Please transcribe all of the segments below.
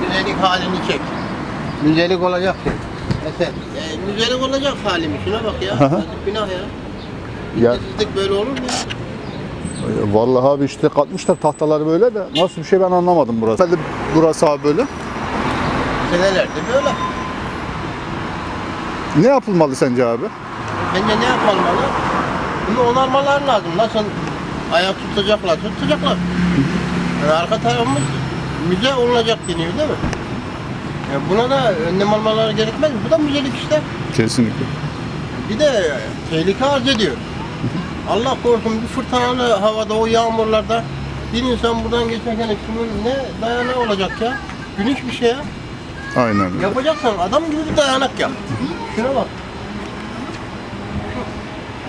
müzelik halini çek. Müzelik olacak şey. Eser. E, müzelik olacak halim. Şuna bak ya. Yazık günah ya. Ya İlgisizlik böyle olur mu ya? vallahi abi işte katmışlar tahtaları böyle de nasıl bir şey ben anlamadım burası. Hadi burası abi böyle. Senelerdir böyle. Ne yapılmalı sence abi? Bence ne yapmalı? Bunu onarmalar lazım. Nasıl ayak tutacaklar, tutacaklar. Yani arka tarafımız müze olacak deniyor değil mi? Ya buna da önlem almaları gerekmez mi? Bu da müzelik işte. Kesinlikle. Bir de tehlike arz ediyor. Allah korusun bir fırtınalı havada o yağmurlarda bir insan buradan geçerken şunun ne dayanağı olacak ya? Güneş bir şey ya. Aynen öyle. Yapacaksan adam gibi bir dayanak yap. Şuna bak.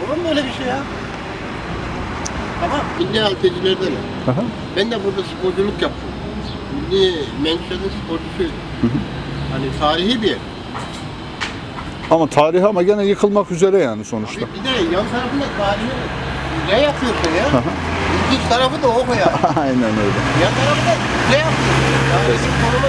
Olur mu öyle bir şey ya? Ama milli haltecilerde mi? Aha. Ben de burada sporculuk yaptım. Milli menşeli sporcusuyum. Hani tarihi bir yer. Ama tarih ama gene yıkılmak üzere yani sonuçta. Bir de yan tarafında tarihi ne yapıyorsun ya? İlginç tarafı da o ya. Aynen öyle. Yan tarafında ne yapıyorsun? Tarihi koruma